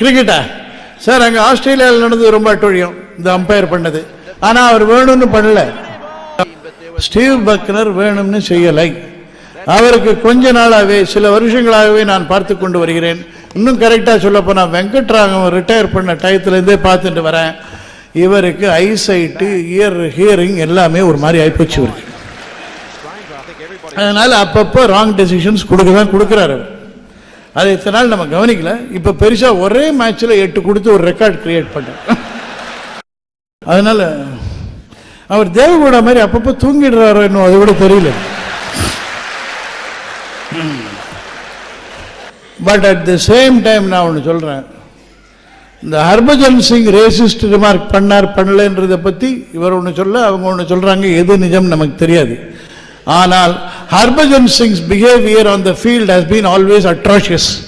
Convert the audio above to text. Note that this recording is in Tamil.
கிரிக்கெட்டா? சார் அங்கே ஆஸ்திரேலியாவில் நடந்தது ரொம்ப அட்டொழியம். இந்த அம்பையர் பண்ணது. ஆனால் அவர் வேணும்னு பண்ணல. ஸ்டீவ் பக்னர் வேணும்னு செய்யலை. அவருக்கு கொஞ்ச நாளாகவே சில வருஷங்களாகவே நான் பார்த்து கொண்டு வருகிறேன். இன்னும் கரெக்டாக சொல்லப்போனால் வெங்கட்ராகவன் ரிட்டையர் பண்ண டயத்துலேருந்தே பார்த்துட்டு வரேன். இவருக்கு ஐசைட்டு இயர் ஹியரிங் எல்லாமே ஒரு மாதிரி ஆகிப்போச்சு இருக்கு அதனால் அப்பப்போ ராங் டெசிஷன்ஸ் கொடுக்க தான் கொடுக்குறாரு அவர். அது இத்தனை நாள் நம்ம கவனிக்கல. இப்போ பெருசாக ஒரே மேட்ச்சில் எட்டு கொடுத்து ஒரு ரெக்கார்ட் கிரியேட் பண்ணேன் அதனால் அவர் தேவகூடா மாதிரி அப்பப்போ தூங்கிடுறாரோ இன்னும் அது கூட தெரியல. But at the same time நான் ஒன்று சொல்கிறேன் இந்த ஹர்பஜன் சிங் ரேசிஸ்ட் ரிமார்க் பண்ணார் பண்ணலன்றதை பற்றி இவர் ஒன்று சொல்ல அவங்க ஒன்று சொல்கிறாங்க எது நிஜம் நமக்கு தெரியாது. ஆனால் Harbhajan Singh's behavior on the field has been always atrocious.